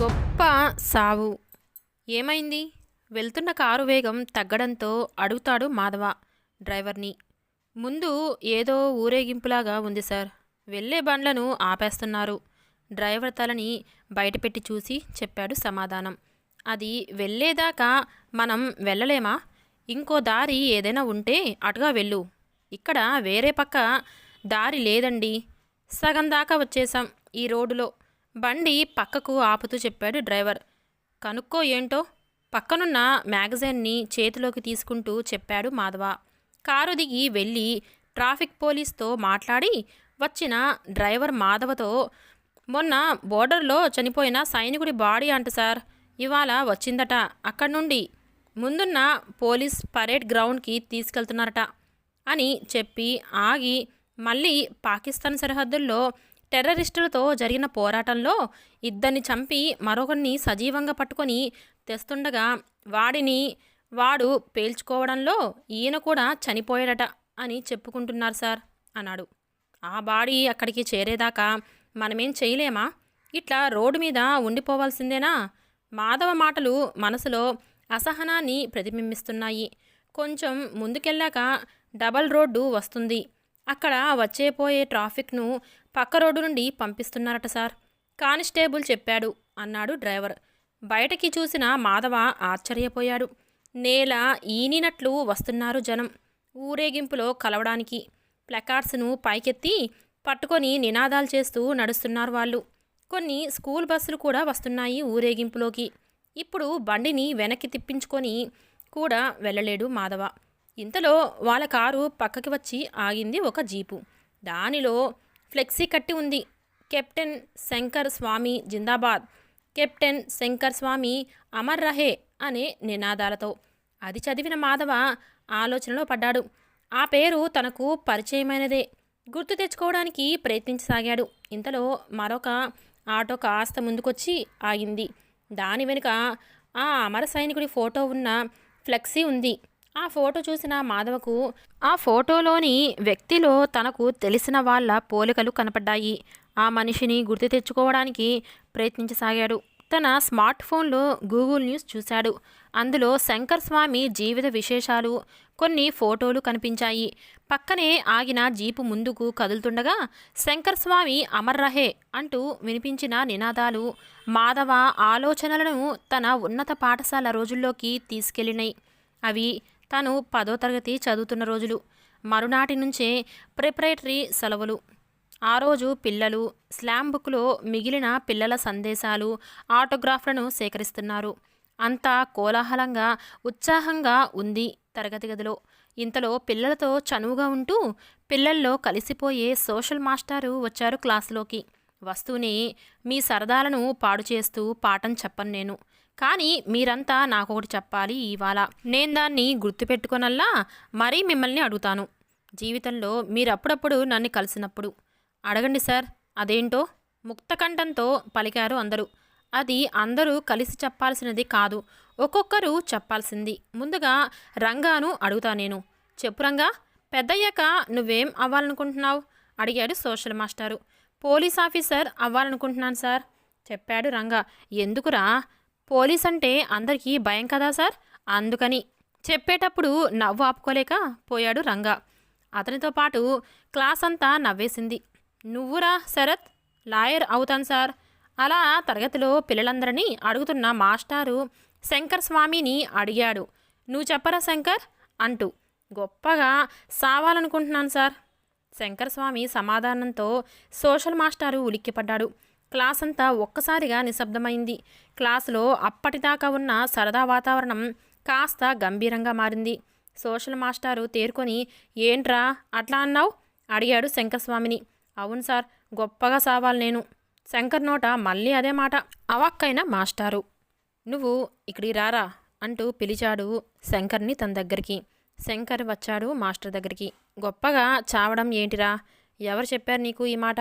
గొప్ప సావు. ఏమైంది? వెళ్తున్న కారు వేగం తగ్గడంతో అడుగుతాడు మాధవ డ్రైవర్ని. ముందు ఏదో ఊరేగింపులాగా ఉంది సార్. వెళ్ళే బండ్లను ఆపేస్తున్నారు. డ్రైవర్ తలని బయటపెట్టి చూసి చెప్పాడు సమాధానం. అది వెళ్ళేదాకా మనం వెళ్ళలేమా? ఇంకో దారి ఏదైనా ఉంటే అటుగా వెళ్ళు. ఇక్కడ వేరే పక్క దారి లేదండి. సగం దాకా వచ్చేసాం ఈ రోడ్డులో. బండి పక్కకు ఆపుతూ చెప్పాడు డ్రైవర్. కనుక్కో ఏంటో? పక్కనున్న మ్యాగజైన్ని చేతిలోకి తీసుకుంటూ చెప్పాడు మాధవ. కారు దిగి వెళ్ళి ట్రాఫిక్ పోలీస్తో మాట్లాడి వచ్చిన డ్రైవర్ మాధవతో మొన్న బోర్డర్లో చనిపోయిన సైనికుడి బాడీ అంట సార్. ఇవాళ వచ్చిందట. అక్కడి నుండి ముందున్న పోలీస్ పరేడ్ గ్రౌండ్కి తీసుకెళ్తున్నారట అని చెప్పి ఆగి మళ్ళీ పాకిస్తాన్ సరిహద్దుల్లో టెర్రరిస్టులతో జరిగిన పోరాటంలో ఇద్దరిని చంపి మరొకరిని సజీవంగా పట్టుకొని తెస్తుండగా వాడిని వాడు పేల్చుకోవడంలో ఈయన కూడా చనిపోయాడట అని చెప్పుకుంటున్నారు సార్ అన్నాడు. ఆ బాడీ అక్కడికి చేరేదాకా మనమేం చేయలేమా? ఇట్లా రోడ్డు మీద ఉండిపోవాల్సిందేనా? మాధవ మాటలు మనసులో అసహనాన్ని ప్రతిబింబిస్తున్నాయి. కొంచెం ముందుకెళ్ళాక డబల్ రోడ్డు వస్తుంది. అక్కడ వచ్చేపోయే ట్రాఫిక్ను పక్క రోడ్డు నుండి పంపిస్తున్నారట సార్. కానిస్టేబుల్ చెప్పాడు అన్నాడు డ్రైవర్. బయటకి చూసిన మాధవ ఆశ్చర్యపోయాడు. నేల ఈనినట్లు వస్తున్నారు జనం ఊరేగింపులో కలవడానికి. ప్లకార్డ్స్ను పైకెత్తి పట్టుకొని నినాదాలు చేస్తూ నడుస్తున్నారు వాళ్ళు. కొన్ని స్కూల్ బస్సులు కూడా వస్తున్నాయి ఊరేగింపులోకి. ఇప్పుడు బండిని వెనక్కి తిప్పించుకొని కూడా వెళ్ళలేడు మాధవ. ఇంతలో వాళ్ళ కారు పక్కకి వచ్చి ఆగింది ఒక జీపు. దానిలో ఫ్లెక్సీ కట్టి ఉంది. కెప్టెన్ శంకర్ స్వామి జిందాబాద్. కెప్టెన్ శంకర్ స్వామి అమర్ రహే అనే నినాదాలతో. అది చదివిన మాధవ ఆలోచనలో పడ్డాడు. ఆ పేరు తనకు పరిచయమైనదే. గుర్తు తెచ్చుకోవడానికి ప్రయత్నించసాగాడు. ఇంతలో మరొక ఆటో కాస్త ముందుకొచ్చి ఆగింది. దాని వెనుక ఆ అమర సైనికుడి ఫోటో ఉన్న ఫ్లెక్సీ ఉంది. ఆ ఫోటో చూసిన మాధవకు ఆ ఫోటోలోని వ్యక్తిలో తనకు తెలిసిన వాళ్ళ పోలికలు కనపడ్డాయి. ఆ మనిషిని గుర్తు తెచ్చుకోవడానికి ప్రయత్నించసాగాడు. తన స్మార్ట్ ఫోన్లో గూగుల్ న్యూస్ చూశాడు. అందులో శంకర్ స్వామి జీవిత విశేషాలు కొన్ని ఫోటోలు కనిపించాయి. పక్కనే ఆగిన జీపు ముందుకు కదులుతుండగా శంకర్ స్వామి అమర్ రహే అంటూ వినిపించిన నినాదాలు మాధవ ఆలోచనలను తన ఉన్నత పాఠశాల రోజుల్లోకి తీసుకెళ్ళినాయి. అవి తను పదో తరగతి చదువుతున్న రోజులు. మరునాటి నుంచే ప్రిపరేటరీ సెలవులు. ఆ రోజు పిల్లలు స్లామ్ బుక్లో మిగిలిన పిల్లల సందేశాలు ఆటోగ్రాఫ్లను సేకరిస్తున్నారు. అంతా కోలాహలంగా ఉత్సాహంగా ఉంది తరగతి గదిలో. ఇంతలో పిల్లలతో చనువుగా ఉంటూ పిల్లల్లో కలిసిపోయే సోషల్ మాస్టారు వచ్చారు క్లాసులోకి. వస్తూనే మీ సరదాలను పాడు చేస్తూ పాఠం చెప్పను నేను. కానీ మీరంతా నాకొకటి చెప్పాలి ఇవాళ. నేను దాన్ని గుర్తుపెట్టుకొనల్లా మరీ మిమ్మల్ని అడుగుతాను. జీవితంలో మీరు అప్పుడప్పుడు నన్ను కలిసినప్పుడు. అడగండి సార్ అదేంటో? ముక్తకంఠంతో పలికారు అందరూ. అది అందరూ కలిసి చెప్పాల్సినది కాదు. ఒక్కొక్కరు చెప్పాల్సింది. ముందుగా రంగాను అడుగుతా నేను. చెప్పు రంగా పెద్దయ్యాక నువ్వేం అవ్వాలనుకుంటున్నావు? అడిగాడు సోషల్ మాస్టారు. పోలీస్ ఆఫీసర్ అవ్వాలనుకుంటున్నాను సార్ చెప్పాడు రంగా. ఎందుకురా? పోలీస్ అంటే అందరికీ భయం కదా సార్? అందుకని. చెప్పేటప్పుడు నవ్వు ఆపుకోలేక పోయాడు రంగా. అతనితో పాటు క్లాస్ అంతా నవ్వేసింది. నువ్వురా శరత్? లాయర్ అవుతాను సార్. అలా తరగతిలో పిల్లలందరినీ అడుగుతున్న మాస్టారు శంకర్ స్వామిని అడిగాడు. నువ్వు చెప్పరా శంకర్? అంటూ. గొప్పగా సావాలనుకుంటున్నాను సార్. శంకర్ స్వామి సమాధానంతో సోషల్ మాస్టారు ఉలిక్కిపడ్డాడు. క్లాస్ అంతా ఒక్కసారిగా నిశ్శబ్దమైంది. క్లాసులో అప్పటిదాకా ఉన్న సరదా వాతావరణం కాస్త గంభీరంగా మారింది. సోషల్ మాస్టారు తేరుకొని ఏంట్రా అట్లా అన్నావు? అడిగాడు శంకరస్వామిని. అవును సార్ గొప్పగా సావాలి నేను. శంకర్ నోట మళ్ళీ అదే మాట. అవాక్కైన మాస్టారు. నువ్వు ఇక్కడికి రారా? అంటూ పిలిచాడు శంకర్ని తన దగ్గరికి. శంకర్ వచ్చాడు మాస్టర్ దగ్గరికి. గొప్పగా చావడం ఏంటిరా? ఎవరు చెప్పారు నీకు ఈ మాట?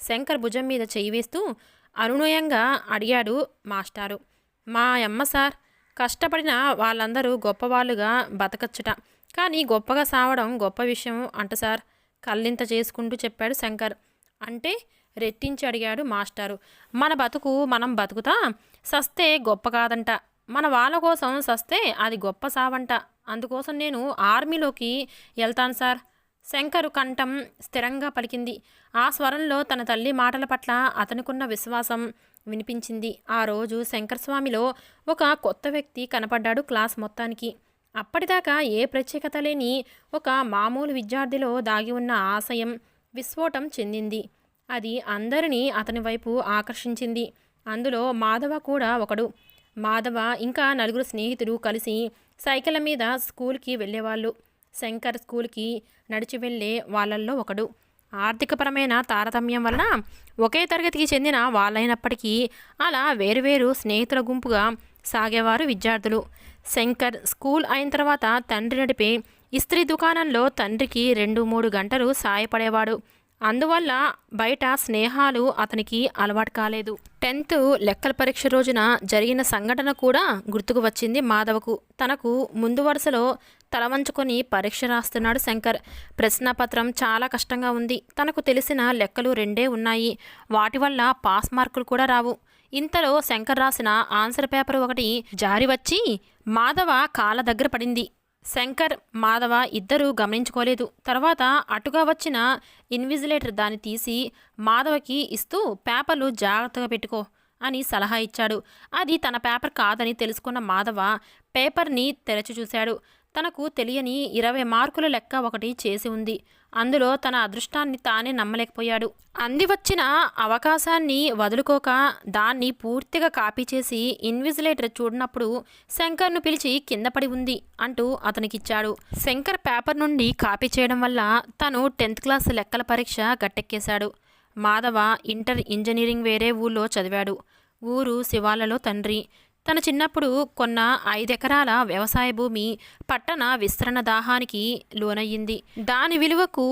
శంకర్ భుజం మీద చెయ్యి వేస్తూ అనునయంగా అడిగాడు మాస్టారు. మా అమ్మ సార్ కష్టపడిన వాళ్ళందరూ గొప్పవాళ్ళుగా బతకచ్చుట. కానీ గొప్పగా సావడం గొప్ప విషయం అంట సార్ కళ్ళింత చేసుకుంటూ చెప్పాడు శంకర్. అంటే రెట్టించి అడిగాడు మాస్టారు. మన బతుకు మనం బతుకుతా సస్తే గొప్ప కాదంట. మన వాళ్ళ కోసం సస్తే అది గొప్ప సావంట. అందుకోసం నేను ఆర్మీలోకి వెళ్తాను సార్. శంకరు కంఠం స్థిరంగా పలికింది. ఆ స్వరంలో తన తల్లి మాటల పట్ల అతనికున్న విశ్వాసం వినిపించింది. ఆ రోజు శంకర్ స్వామిలో ఒక కొత్త వ్యక్తి కనపడ్డాడు క్లాస్ మొత్తానికి. అప్పటిదాకా ఏ ప్రత్యేకత లేని ఒక మామూలు విద్యార్థిలో దాగి ఉన్న ఆశయం విస్ఫోటం చెందింది. అది అందరినీ అతని వైపు ఆకర్షించింది. అందులో మాధవ కూడా ఒకడు. మాధవ ఇంకా నలుగురు స్నేహితులు కలిసి సైకిళ్ళ మీద స్కూల్కి వెళ్ళేవాళ్ళు. శంకర్ స్కూల్కి నడిచి వెళ్ళే వాళ్ళల్లో ఒకడు. ఆర్థికపరమైన తారతమ్యం వలన ఒకే తరగతికి చెందిన వాళ్ళైనప్పటికీ అలా వేరువేరు స్నేహితుల గుంపుగా సాగేవారు విద్యార్థులు. శంకర్ స్కూల్ అయిన తర్వాత తండ్రి నడిపే ఇస్త్రీ దుకాణంలో తండ్రికి రెండు మూడు గంటలు సాయపడేవాడు. అందువల్ల బయట స్నేహాలు అతనికి అలవాటు కాలేదు. టెన్త్ లెక్కల పరీక్ష రోజున జరిగిన సంఘటన కూడా గుర్తుకు వచ్చింది మాధవకు. తనకు ముందు వరుసలో తలవంచుకొని పరీక్ష రాస్తున్నాడు శంకర్. ప్రశ్నపత్రం చాలా కష్టంగా ఉంది. తనకు తెలిసిన లెక్కలు రెండే ఉన్నాయి. వాటి వల్ల పాస్ మార్కులు కూడా రావు. ఇంతలో శంకర్ రాసిన ఆన్సర్ పేపర్ ఒకటి జారి వచ్చి మాధవ కాళ్ళ దగ్గర పడింది. శంకర్ మాధవ ఇద్దరూ గమనించుకోలేదు. తర్వాత అటుగా వచ్చిన ఇన్విజిలేటర్ దాన్ని తీసి మాధవకి ఇస్తూ పేపర్లు జాగ్రత్తగా పెట్టుకో అని సలహా ఇచ్చాడు. అది తన పేపర్ కాదని తెలుసుకున్న మాధవ పేపర్ని తెరచి చూశాడు. తనకు తెలియని ఇరవై మార్కుల లెక్క ఒకటి చేసి ఉంది. అందులో తన అదృష్టాన్ని తానే నమ్మలేకపోయాడు. అంది వచ్చిన అవకాశాన్ని వదులుకోక దాన్ని పూర్తిగా కాపీ చేసి ఇన్విజిలేటర్ చూడనప్పుడు శంకర్ను పిలిచి కింద పడి ఉంది అంటూ అతనికిచ్చాడు. శంకర్ పేపర్ నుండి కాపీ చేయడం వల్ల తను టెన్త్ క్లాస్ లెక్కల పరీక్ష గట్టెక్కేశాడు. మాధవ ఇంటర్ ఇంజనీరింగ్ వేరే ఊళ్ళో చదివాడు. ఊరు శివాలలో తండ్రి. తన చిన్నప్పుడు కొన్న ఐదెకరాల వ్యవసాయ భూమి పట్టణ విస్తరణ దాహానికి లోనయ్యింది. దాని విలువకు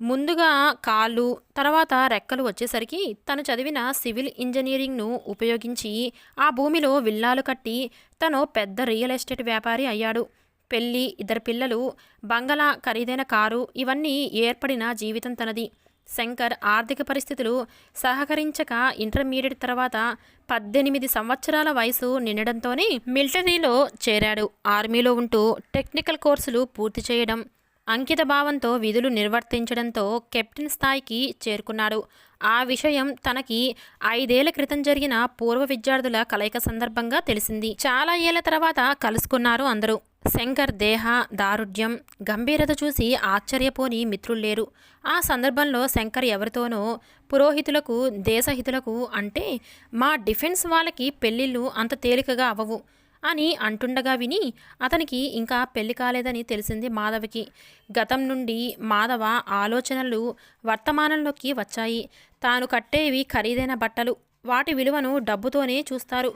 ముందుగా కాళ్ళు తర్వాత రెక్కలు వచ్చేసరికి తను చదివిన సివిల్ ఇంజనీరింగ్ను ఉపయోగించి ఆ భూమిలో విల్లాలు కట్టి తను పెద్ద రియల్ ఎస్టేట్ వ్యాపారి అయ్యాడు. పెళ్ళి ఇద్దరు పిల్లలు బంగళా ఖరీదైన కారు ఇవన్నీ ఏర్పడిన జీవితం తనది. శంకర్ ఆర్థిక పరిస్థితులు సహకరించక ఇంటర్మీడియట్ తర్వాత పద్దెనిమిది సంవత్సరాల వయసు నిండడంతోనే మిలిటరీలో చేరాడు. ఆర్మీలో ఉంటూ టెక్నికల్ కోర్సులు పూర్తి చేయడం అంకిత భావంతో విధులు నిర్వర్తించడంతో కెప్టెన్ స్థాయికి చేరుకున్నాడు. ఆ విషయం తనకి ఐదేళ్ళ క్రితం జరిగిన పూర్వ విద్యార్థుల కలయిక సందర్భంగా తెలిసింది. చాలా ఏళ్ళ తర్వాత కలుసుకున్నారు అందరూ. శంకర్ దేహ దారుఢ్యం గంభీరత చూసి ఆశ్చర్యపోని మిత్రులు లేరు. ఆ సందర్భంలో శంకర్ ఎవరితోనో పురోహితులకు దేశహితులకు అంటే మా డిఫెన్స్ వాళ్ళకి పెళ్ళిళ్ళు అంత తేలికగా అవ్వవు అని అంటుండగా విని అతనికి ఇంకా పెళ్ళి కాలేదని తెలిసింది మాధవికి. గతం నుండి మాధవ ఆలోచనలు వర్తమానంలోకి వచ్చాయి. తాను కట్టేవి ఖరీదైన బట్టలు వాటి విలువను డబ్బుతోనే చూస్తారు.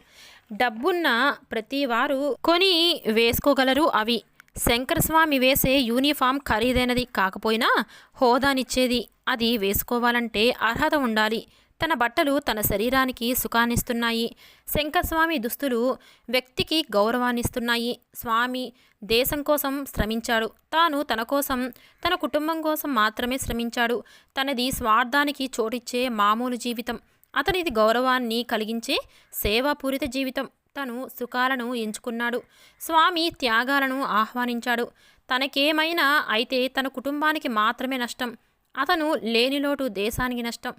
డబ్బున్న ప్రతి వారు కొని వేసుకోగలరు అవి. శంకర స్వామి వేసే యూనిఫామ్ ఖరీదైనది కాకపోయినా హోదానిచ్చేది. అది వేసుకోవాలంటే అర్హత ఉండాలి. తన బట్టలు తన శరీరానికి సుఖాన్నిస్తున్నాయి. శంకరస్వామి దుస్తులు వ్యక్తికి గౌరవాన్నిస్తున్నాయి. స్వామి దేశం కోసం శ్రమించాడు. తాను తన కోసం తన కుటుంబం కోసం మాత్రమే శ్రమించాడు. తనది స్వార్థానికి చోటిచ్చే మామూలు జీవితం. అతనిది గౌరవాన్ని కలిగించే సేవాపూరిత జీవితం. తను సుఖాలను ఎంచుకున్నాడు. స్వామి త్యాగాలను ఆహ్వానించాడు. తనకేమైనా అయితే తన కుటుంబానికి మాత్రమే నష్టం. అతను లేనిలోటు దేశానికి నష్టం.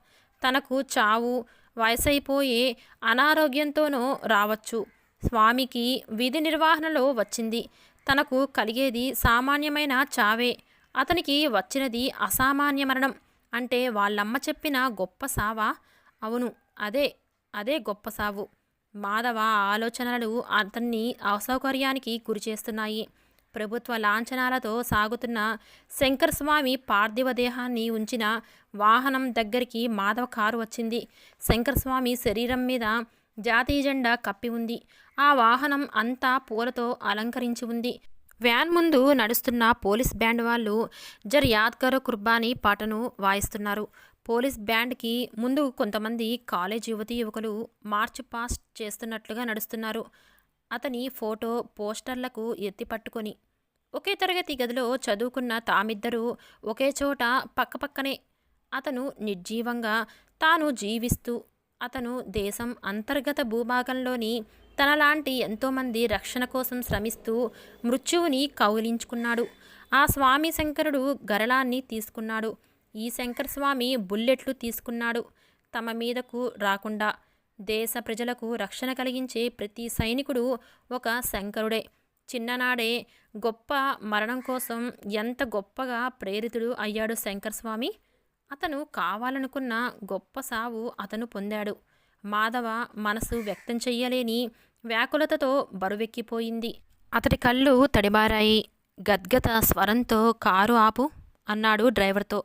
తనకు చావు వయసైపోయే అనారోగ్యంతోనో రావచ్చు. స్వామికి విధి నిర్వహణలో వచ్చింది. తనకు కలిగేది సామాన్యమైన చావే. అతనికి వచ్చినది అసామాన్య మరణం. అంటే వాళ్ళమ్మ చెప్పిన గొప్ప సావా అవును అదే అదే గొప్ప సావు. మాధవ ఆలోచనలు అతన్ని అసౌకర్యానికి గురిచేస్తున్నాయి. ప్రభుత్వ లాంఛనాలతో సాగుతున్న శంకర్ స్వామి పార్థివ దేహాన్ని ఉంచిన వాహనం దగ్గరికి మాధవ కారు వచ్చింది. శంకర్ స్వామి శరీరం మీద జాతీయ జెండా కప్పి ఉంది. ఆ వాహనం అంతా పూలతో అలంకరించి ఉంది. వ్యాన్ ముందు నడుస్తున్న పోలీస్ బ్యాండ్ వాళ్ళు జర్ యాద్గర్ కుర్బానీ పాటను వాయిస్తున్నారు. పోలీస్ బ్యాండ్కి ముందు కొంతమంది కాలేజ్ యువతి యువకులు మార్చ్ పాస్ట్ చేస్తున్నట్లుగా నడుస్తున్నారు. అతని ఫోటో పోస్టర్లకు ఎత్తిపట్టుకొని ఒకే తరగతి గదిలో చదువుకున్న తామిద్దరూ ఒకే చోట పక్కపక్కనే అతను నిర్జీవంగా తాను జీవిస్తూ అతను దేశం అంతర్గత భూభాగంలోని తనలాంటి ఎంతోమంది రక్షణ కోసం శ్రమిస్తూ మృత్యువుని కౌలించుకున్నాడు ఆ స్వామి శంకరుడు గరళాన్ని తీసుకున్నాడు. ఈ శంకర స్వామి బుల్లెట్లు తీసుకున్నాడు. తమ మీదకు రాకుండా దేశ ప్రజలకు రక్షణ కలిగించే ప్రతి సైనికుడు ఒక శంకరుడే. చిన్ననాడే గొప్ప మరణం కోసం ఎంత గొప్పగా ప్రేరితుడు అయ్యాడు శంకరస్వామి? అతను కావాలనుకున్న గొప్ప సావు అతను పొందాడు. మాధవ మనసు వ్యక్తం చెయ్యలేని వ్యాకులతతో బరువెక్కిపోయింది. అతడి కళ్ళు తడిబారాయి గద్గత స్వరంతో కారు ఆపు అన్నాడు డ్రైవర్తో.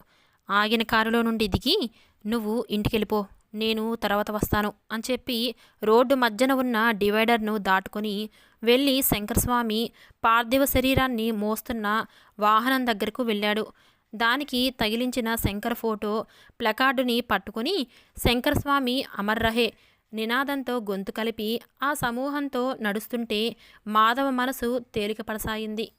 ఆగిన కారులో నుండి దిగి నువ్వు ఇంటికెళ్ళిపో నేను తర్వాత వస్తాను అని చెప్పి రోడ్డు మధ్యన ఉన్న డివైడర్ను దాటుకొని వెళ్ళి శంకరస్వామి పార్థివ శరీరాన్ని మోస్తున్న వాహనం దగ్గరకు వెళ్ళాడు. దానికి తగిలించిన శంకర్ ఫోటో ప్లకార్డుని పట్టుకుని శంకరస్వామి అమర్ రహే నినాదంతో గొంతు కలిపి ఆ సమూహంతో నడుస్తుంటే మాధవ మనసు తేలికపడసాగింది